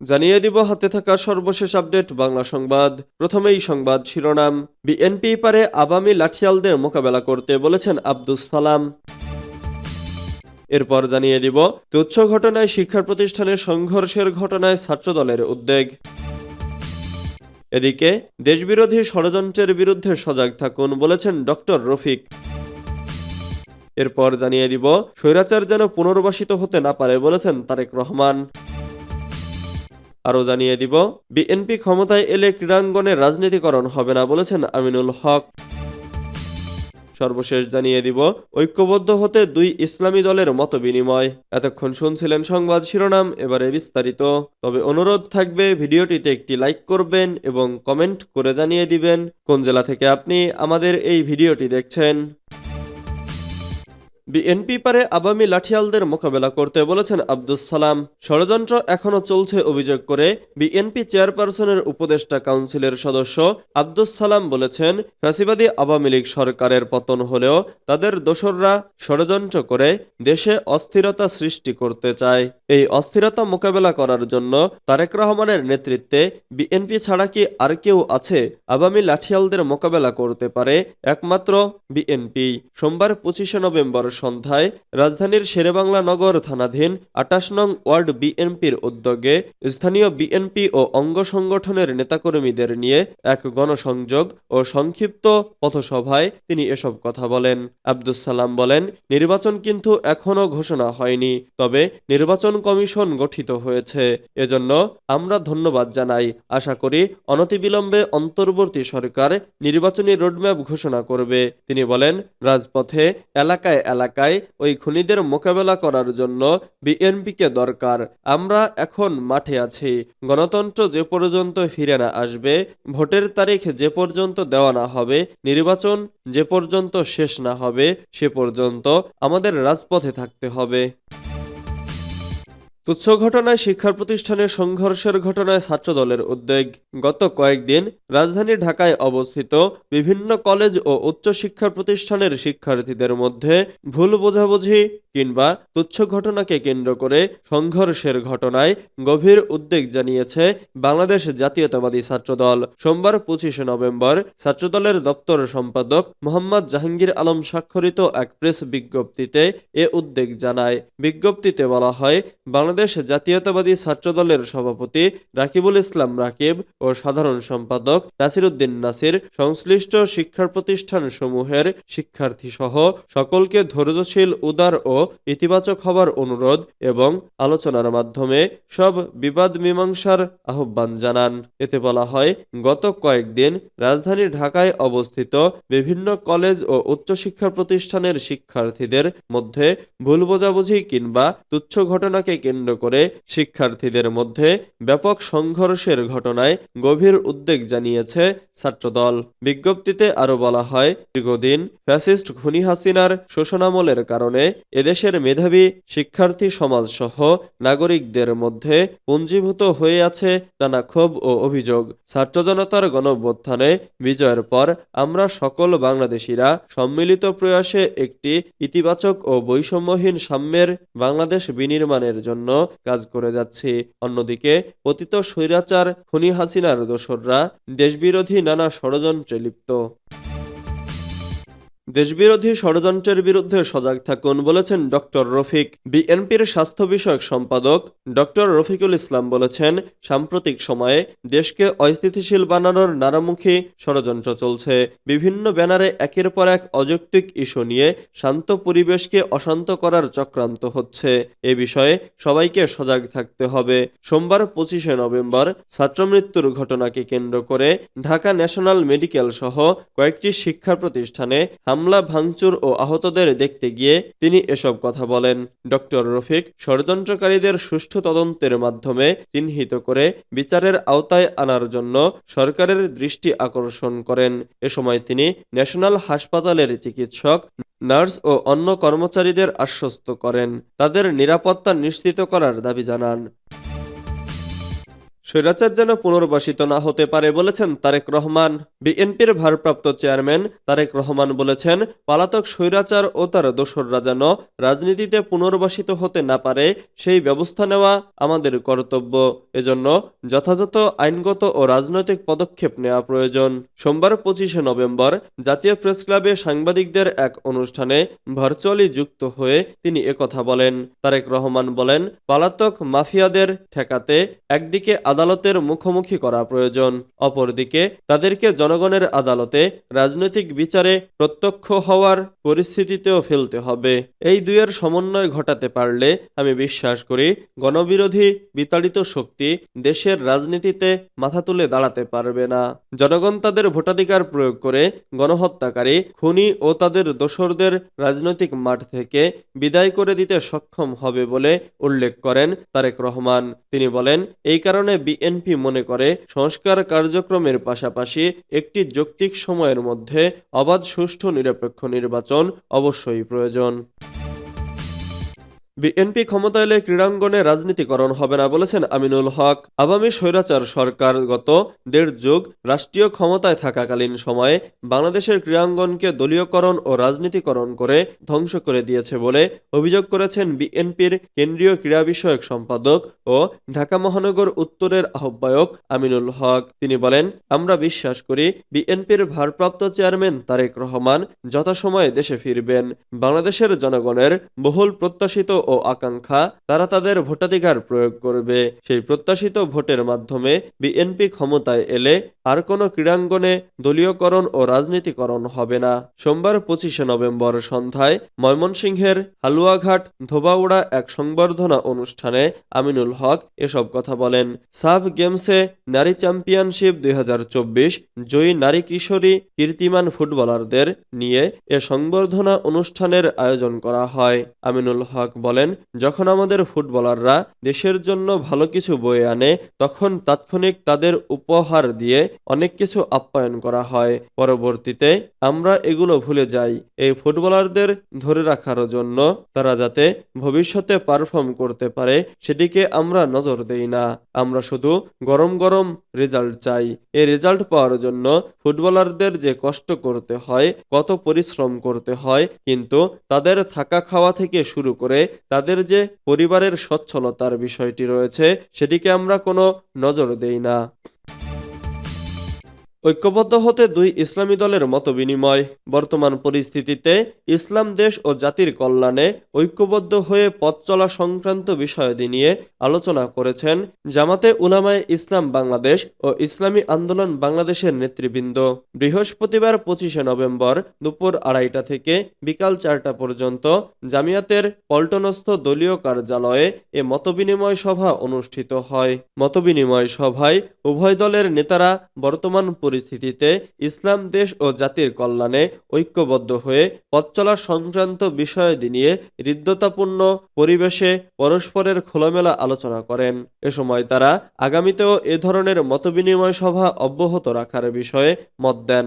জানিয়ে দিব হাতে থাকা সর্বশেষ আপডেট বাংলা সংবাদ। প্রথমেই সংবাদ শিরোনাম। বিএনপি পারে আবামী লাঠিয়ালদের মোকাবেলা করতে বলেছেন আব্দুস সালাম। এরপর জানিয়ে দিব, তুচ্ছ ঘটনায় শিক্ষা প্রতিষ্ঠানে সংঘর্ষের ঘটনায় ছাত্রদলের উদ্বেগ। এদিকে, দেশবিরোধী ষড়যন্ত্রের বিরুদ্ধে সজাগ থাকুন বলেছেন ডক্টর রফিক। এরপর জানিয়ে দিব, স্বৈরাচার যেন পুনর্বাসিত হতে না পারে বলেছেন তারেক রহমান। আরও জানিয়ে দিব, বিএনপি ক্ষমতায় এলে ক্রীড়াঙ্গনে রাজনীতিকরণ হবে না বলেছেন আমিনুল হক। সর্বশেষ জানিয়ে দিব, ঐক্যবদ্ধ হতে দুই ইসলামী দলের মত বিনিময় এতক্ষণ শুনছিলেন সংবাদ শিরোনাম, এবারে বিস্তারিত। তবে অনুরোধ থাকবে, ভিডিওটিতে একটি লাইক করবেন এবং কমেন্ট করে জানিয়ে দিবেন, কোন জেলা থেকে আপনি আমাদের এই ভিডিওটি দেখছেন। বিএনপি পারে আবামী লাঠিয়ালদের মোকাবেলা করতে বলেছেন আব্দুস সালাম। ষড়যন্ত্র এখনও চলছে অভিযোগ করে বিএনপি চেয়ারপারসনের উপদেষ্টা কাউন্সিলের সদস্য আব্দুস সালাম বলেছেন, ফ্যাসিবাদী আওয়ামী লীগ সরকারের পতন হলেও তাদের দোসররা ষড়যন্ত্র করে দেশে অস্থিরতা সৃষ্টি করতে চায়। এই অস্থিরতা মোকাবেলা করার জন্য তারেক রহমানের নেতৃত্বে বিএনপি ছাড়া কি আর কেউ আছে? আবামী লাঠিয়ালদের মোকাবেলা করতে পারে একমাত্র বিএনপি। সোমবার পঁচিশে নভেম্বর সন্ধ্যায় রাজধানীর শেরেবাংলা নগর থানাধীন আটাশ নং ওয়ার্ড বিএনপির উদ্যোগে স্থানীয় বিএনপি ও অঙ্গ সংগঠনের নেতাকর্মীদের নিয়ে এক গণসংযোগ ও সংক্ষিপ্ত পথসভায় তিনি এসব কথা বলেন। আব্দুস সালাম বলেন, নির্বাচন কিন্তু এখনও ঘোষণা হয়নি, তবে নির্বাচন কমিশন গঠিত হয়েছে। এজন্য আমরা ধন্যবাদ জানাই। আশা করি অনতিবিলম্বে অন্তর্বর্তী সরকার নির্বাচনী রোডম্যাপ ঘোষণা করবে। তিনি বলেন, রাজপথে এলাকায় এলাকায় ওই খুনিদের মোকাবেলা করার জন্য বিএনপিকে দরকার। আমরা এখন মাঠে আছি। গণতন্ত্র যে পর্যন্ত ফিরে না আসবে, ভোটের তারিখ যে পর্যন্ত দেওয়া না হবে, নির্বাচন যে পর্যন্ত শেষ না হবে, সে পর্যন্ত আমাদের রাজপথে থাকতে হবে। তুচ্ছ ঘটনায় শিক্ষা প্রতিষ্ঠানে সংঘর্ষের ঘটনায় ছাত্রদলের উদ্বেগ। গত কয়েকদিন রাজধানী ঢাকায় অবস্থিত বিভিন্ন কলেজ ও উচ্চশিক্ষা প্রতিষ্ঠানের শিক্ষার্থীদের মধ্যে ভুল বোঝাবুঝি কিংবা তুচ্ছ ঘটনাকে কেন্দ্র করে সংঘর্ষের ঘটনায় গভীর উদ্বেগ জানিয়েছে বাংলাদেশ জাতীয়তাবাদী ছাত্রদল। সোমবার পঁচিশে নভেম্বর ছাত্রদলের দপ্তর সম্পাদক মোহাম্মদ জাহাঙ্গীর আলম স্বাক্ষরিত এক প্রেস বিজ্ঞপ্তিতে এ উদ্বেগ জানায়। বিজ্ঞপ্তিতে বলা হয়, বাংলাদেশ জাতীয়তাবাদী ছাত্রদলের সভাপতি রাকিবুল ইসলাম রাকিব ও সাধারণ সম্পাদক নাসিরুদ্দিন নাসির সংশ্লিষ্ট শিক্ষা প্রতিষ্ঠান সমূহের শিক্ষার্থী সহ সকলকে ধৈর্যশীল, উদার ও ইতিবাচক হবার অনুরোধ এবং আলোচনার মাধ্যমে সব বিবাদ মীমাংসার আহ্বান জানান। এতে বলা হয়, গত কয়েকদিন রাজধানী ঢাকায় অবস্থিত বিভিন্ন কলেজ ও উচ্চশিক্ষা প্রতিষ্ঠানের শিক্ষার্থীদের মধ্যে ভুল বোঝাবুঝি কিংবা তুচ্ছ ঘটনাকে কেন্দ্র করে শিক্ষার্থীদের মধ্যে ব্যাপক সংঘর্ষের ঘটনায় গভীর উদ্বেগ জানিয়েছে ছাত্রদল। বিজ্ঞপ্তিতে আরও বলা হয়, দীর্ঘদিন ফ্যাসিস্ট খুনি হাসিনার শোষণামলের কারণে এদেশের মেধাবী শিক্ষার্থী সমাজ সহ নাগরিকদের মধ্যে পুঞ্জীভূত হয়ে আছে নানা ক্ষোভ ও অভিযোগ। ছাত্র জনতার গণঅভ্যুত্থানে বিজয়ের পর আমরা সকল বাংলাদেশিরা সম্মিলিত প্রয়াসে একটি ইতিবাচক ও বৈষম্যহীন সাম্যের বাংলাদেশ বিনির্মাণের জন্য কাজ করে যাচ্ছে। অন্যদিকে পতিত স্বৈরাচার খুনি হাসিনার দোসররা দেশবিরোধী নানা ষড়যন্ত্রে লিপ্ত। দেশবিরোধী ষড়যন্ত্রের বিরুদ্ধে সজাগ থাকুন বলেছেন ডক্টর রফিক। বিএনপির স্বাস্থ্য বিষয়ক সম্পাদক ডক্টর রফিকুল ইসলাম বলেছেন, সাম্প্রতিক সময়ে দেশকে অস্থিতিশীল বানানোর নানামুখী ষড়যন্ত্র চলছে। বিভিন্ন ব্যানারে একের পর এক অযৌক্তিক ইস্যু নিয়ে শান্ত পরিবেশকে অশান্ত করার চক্রান্ত হচ্ছে। এ বিষয়ে সবাইকে সজাগ থাকতে হবে। সোমবার পঁচিশে নভেম্বর ছাত্রমৃত্যুর ঘটনাকে কেন্দ্র করে ঢাকা ন্যাশনাল মেডিকেল সহ কয়েকটি শিক্ষা প্রতিষ্ঠানে ভাঙচুর ও আহতদের দেখতে গিয়ে তিনি এসব কথা বলেন। ডক্টর রফিক ষড়যন্ত্রকারীদের সুষ্ঠু তদন্তের মাধ্যমে চিহ্নিত করে বিচারের আওতায় আনার জন্য সরকারের দৃষ্টি আকর্ষণ করেন। এ সময় তিনি ন্যাশনাল হাসপাতালের চিকিৎসক, নার্স ও অন্য কর্মচারীদের আশ্বস্ত করেন। তাদের নিরাপত্তা নিশ্চিত করার দাবি জানান। স্বৈরাচার যেন পুনর্বাসিত না হতে পারে বলেছেন তারেক রহমান। বিএনপির ভারপ্রাপ্ত চেয়ারম্যান তারেক রহমান বলেছেন, পলাতক স্বৈরাচার ও তার দোসররা যেন রাজনীতিতে পুনর্বাসিত হতে না পারে, সেই ব্যবস্থা নেওয়া আমাদের কর্তব্য। এজন্য যথাযথ আইনগত ও রাজনৈতিক পদক্ষেপ নেওয়া প্রয়োজন। সোমবার পঁচিশে নভেম্বর জাতীয় প্রেস ক্লাবে সাংবাদিকদের এক অনুষ্ঠানে ভার্চুয়ালি যুক্ত হয়ে তিনি একথা বলেন। তারেক রহমান বলেন, পালাতক মাফিয়াদের ঠেকাতে একদিকে আদালতের মুখোমুখি করা প্রয়োজন। অপরদিকে, তাদেরকে জনগণের আদালতে রাজনৈতিক বিচারে প্রত্যক্ষ হওয়ার পরিস্থিতিতেও ফেলতে হবে। এই দুইয়ের সমন্বয় ঘটাতে পারলে, আমি বিশ্বাস করি, গণবিরোধী বিতাড়িত শক্তি দেশের রাজনীতিতে মাথা তুলে দাঁড়াতে পারবে না। জনগণ তাদের ভোটাধিকার প্রয়োগ করে গণহত্যাকারী, খুনি ও তাদের দোসরদের রাজনৈতিক মাঠ থেকে বিদায় করে দিতে সক্ষম হবে বলে উল্লেখ করেন তারেক রহমান। তিনি বলেন, এই কারণে বিএনপি মনে করে, সংস্কার কার্যক্রমের পাশাপাশি একটি যৌক্তিক সময়ের মধ্যে অবাধ, সুষ্ঠু, নিরপেক্ষ নির্বাচন অবশ্যই প্রয়োজন। বিএনপি ক্ষমতা এলে ক্রীড়াঙ্গনে রাজনীতিকরণ হবে না বলেছেন আমিনুল হক। আওয়ামী স্বৈরাচার সরকার গত দেড় যুগ রাষ্ট্রীয় ক্ষমতায় থাকাকালীন সময়ে বাংলাদেশের ক্রীড়াঙ্গনকে দলীয়করণ ও রাজনীতিকরণ করে ধ্বংস করে দিয়েছে বলে অভিযোগ করেছেন বিএনপির কেন্দ্রীয় ক্রীড়া বিষয়ক সম্পাদক ও ঢাকা মহানগর উত্তরের আহ্বায়ক আমিনুল হক। তিনি বলেন, আমরা বিশ্বাস করি বিএনপির ভারপ্রাপ্ত চেয়ারম্যান তারেক রহমান যথাসময়ে দেশে ফিরবেন। বাংলাদেশের জনগণের বহুল প্রত্যাশিত ও আকাঙ্ক্ষা, তারা তাদের ভোটাধিকার প্রয়োগ করবে। সেই প্রত্যাশিত ভোটের মাধ্যমে বিএনপি ক্ষমতায় এলে আর কোনো ক্রীড়াঙ্গনে দলীয়করণ ও রাজনীতিকরণ হবে না। সোমবার পঁচিশে নভেম্বর সন্ধ্যায় ময়মনসিংহের হালুয়াঘাট ধোবাউড়া এক সংবর্ধনা অনুষ্ঠানে আমিনুল হক এসব কথা বলেন। সাফ গেমসে নারী চ্যাম্পিয়নশিপ দুই হাজার চব্বিশ, জয়ী নারী কিশোরী কীর্তিমান ফুটবলারদের নিয়ে এ সংবর্ধনা অনুষ্ঠানের আয়োজন করা হয়। আমিনুল হক বলেন যখন আমাদের ফুটবলাররা দেশের জন্য ভালো কিছু বয়ে আনে, তখন তাৎক্ষণিক তাদের উপহার দিয়ে অনেক কিছু আপ্যায়ন করা হয়। পরবর্তীতে আমরা এগুলো ভুলে যাই। এই ফুটবলারদের ধরে রাখার জন্য তারা যাতে ভবিষ্যতে পারফর্ম করতে পারে, সেদিকে আমরা নজর দেই না। আমরা শুধু গরম গরম রেজাল্ট চাই। এই রেজাল্ট পাওয়ার জন্য ফুটবলারদের যে কষ্ট করতে হয়, কত পরিশ্রম করতে হয়, কিন্তু তাদের থাকা খাওয়া থেকে শুরু করে তাদের যে পরিবারের সচ্ছলতার বিষয়টি রয়েছে সেদিকে আমরা কোনো নজর দেই না। ঐক্যবদ্ধ হতে দুই ইসলামী দলের মতবিনিময়। বর্তমান পরিস্থিতিতে ইসলাম দেশ ও জাতির কল্যাণে ঐক্যবদ্ধ হয়ে পথ চলা সংক্রান্ত বিষয়াদি নিয়ে আলোচনা করেছেন জামাতে উলামায়ে ইসলাম বাংলাদেশ ও ইসলামী আন্দোলন বাংলাদেশের নেতৃবৃন্দ। বৃহস্পতিবার পঁচিশে নভেম্বর দুপুর আড়াইটা থেকে বিকাল চারটা পর্যন্ত জামিয়াতের পল্টনস্থ দলীয় কার্যালয়ে এ মতবিনিময় সভা অনুষ্ঠিত হয়। মতবিনিময় সভায় উভয় দলের নেতারা বর্তমান পরিস্থিতিতে ইসলাম দেশ ও জাতির কল্যাণে ঐক্যবদ্ধ হয়ে পথ চলা সংক্রান্ত বিষয়াদি নিয়ে হৃদ্যতাপূর্ণ পরিবেশে পরস্পরের খোলামেলা আলোচনা করেন। এ সময় তারা আগামীতেও এ ধরনের মতবিনিময় সভা অব্যাহত রাখার বিষয়ে মত দেন।